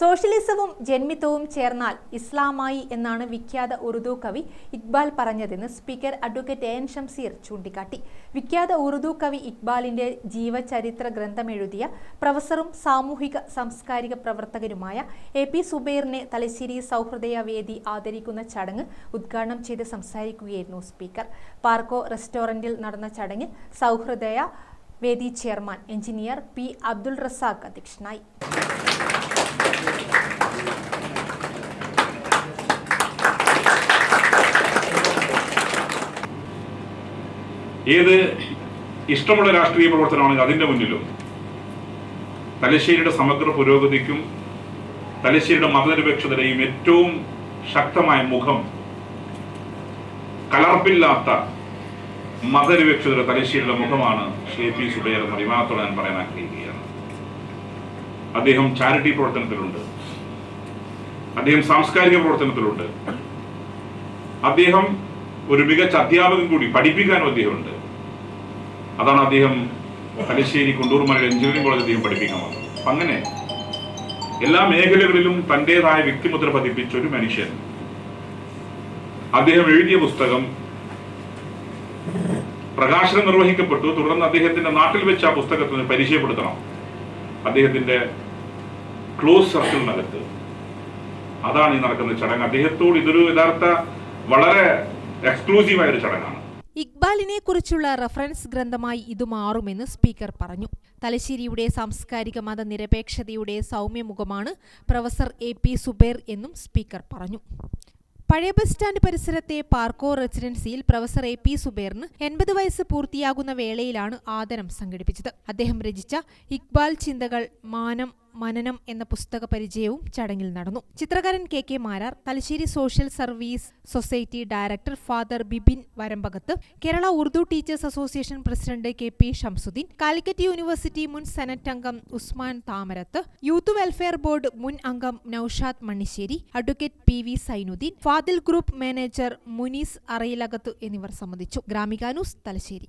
സോഷ്യലിസവും ജന്മിത്വവും ചേർന്നാൽ ഇസ്ലാമായി എന്നാണ് വിഖ്യാത ഉറുദു കവി ഇക്ബാൽ പറഞ്ഞതെന്ന് speaker advocate A N Shamseer ചൂണ്ടിക്കാട്ടി. വിഖ്യാത ഉറുദു കവി ഇക്ബാലിന്റെ ജീവചരിത്ര ഗ്രന്ഥം എഴുതിയ പ്രൊഫസറും സാമൂഹിക സാംസ്കാരിക പ്രവർത്തകരുമായ എ പി സുബൈറിനെ തലശ്ശേരി സൗഹൃദയ വേദി ആദരിക്കുന്ന ചടങ്ങ് ഉദ്ഘാടനം ചെയ്ത് സംസാരിക്കുകയായിരുന്നു സ്പീക്കർ. പാർക്കോ റെസ്റ്റോറന്റിൽ നടന്ന ചടങ്ങിൽ Sauhrudaya Vedi chairman engineer P Abdul Razak അധ്യക്ഷനായി. ഏത് ഇഷ്ടമുള്ള രാഷ്ട്രീയ പ്രവർത്തനമാണെങ്കിൽ അതിന്റെ മുന്നിലും? തലശ്ശേരിയുടെ സമഗ്ര പുരോഗതിക്കും തലശ്ശേരിയുടെ മതനിരപേക്ഷതയുടെയും ഏറ്റവും ശക്തമായ മുഖം കലർപ്പില്ലാത്ത മതനിരപേക്ഷതയുടെ തലശ്ശേരിയുടെ മുഖമാണ് ശ്രീ പി സുബൈർ എന്ന വിമാനത്തോടെ ഞാൻ പറയാൻ ആഗ്രഹിക്കുകയാണ്. അദ്ദേഹം ചാരിറ്റി പ്രവർത്തനത്തിലുണ്ട്. അദ്ദേഹം സാംസ്കാരിക പ്രവർത്തനത്തിലുണ്ട്. അദ്ദേഹം ഒരു മികച്ച അധ്യാപകൻ കൂടി പഠിപ്പിക്കാനും അദ്ദേഹമുണ്ട്. അതാണ് അദ്ദേഹം തലശ്ശേരി കൊണ്ടൂർമാരുടെ എഞ്ചിനീയറിംഗ് കോളേജ് അദ്ദേഹം പഠിപ്പിക്കാൻ വന്നത്. അപ്പം അങ്ങനെ എല്ലാ മേഖലകളിലും തന്റെതായ വ്യക്തിമുദ്ര പതിപ്പിച്ച ഒരു മനുഷ്യൻ. അദ്ദേഹം എഴുതിയ പുസ്തകം പ്രകാശനം നിർവഹിക്കപ്പെട്ടു. തുടർന്ന് അദ്ദേഹത്തിന്റെ നാട്ടിൽ വെച്ച് ആ പുസ്തകത്തിന് പരിചയപ്പെടുത്തണം. അദ്ദേഹത്തിന്റെ ക്ലോസ് സർക്കിളിനകത്ത്. അതാണ് ഈ നടക്കുന്ന ചടങ്ങ്. അദ്ദേഹത്തോട് ഇതൊരു യഥാർത്ഥ വളരെ എക്സ്ക്ലൂസീവായ ഒരു ചടങ്ങാണ്. ഇക്ബാലിനെ കുറിച്ചുള്ള റഫറൻസ് ഗ്രന്ഥമായി ഇത് മാറുമെന്ന് സ്പീക്കർ പറഞ്ഞു. തലശ്ശേരിയുടെ സാംസ്കാരിക മതനിരപേക്ഷതയുടെ സൗമ്യമുഖമാണ് പ്രൊഫസർ എ പി സുബേർ എന്നും സ്പീക്കർ പറഞ്ഞു. പഴയ ബസ് സ്റ്റാൻഡ് പരിസരത്തെ പാർക്കോ റെസിഡൻസിയിൽ പ്രൊഫസർ എ പി സുബേറിന് എൺപത് വയസ്സ് പൂർത്തിയാകുന്ന വേളയിലാണ് ആദരം സംഘടിപ്പിച്ചത്. അദ്ദേഹം രചിച്ച ഇക്ബാൽ ചിന്തകൾ മാനം മനനം എന്ന പുസ്തക പരിചയവും ചടങ്ങിൽ നടന്നു. ചിത്രകാരൻ K K Marar Thalassery social service society director father Bibin Varambakath Kerala Urdu teachers association president K P Shamsuddin Calicut university മുൻ സെനറ്റ് അംഗം Usman Thamarath youth welfare board മുൻ അംഗം Noushad Mannisseri advocate P V Zainuddin Fadil group manager Munees Arayilakath എന്നിവർ സംബന്ധിച്ചു. ഗ്രാമികാനൂസ് തലശ്ശേരി.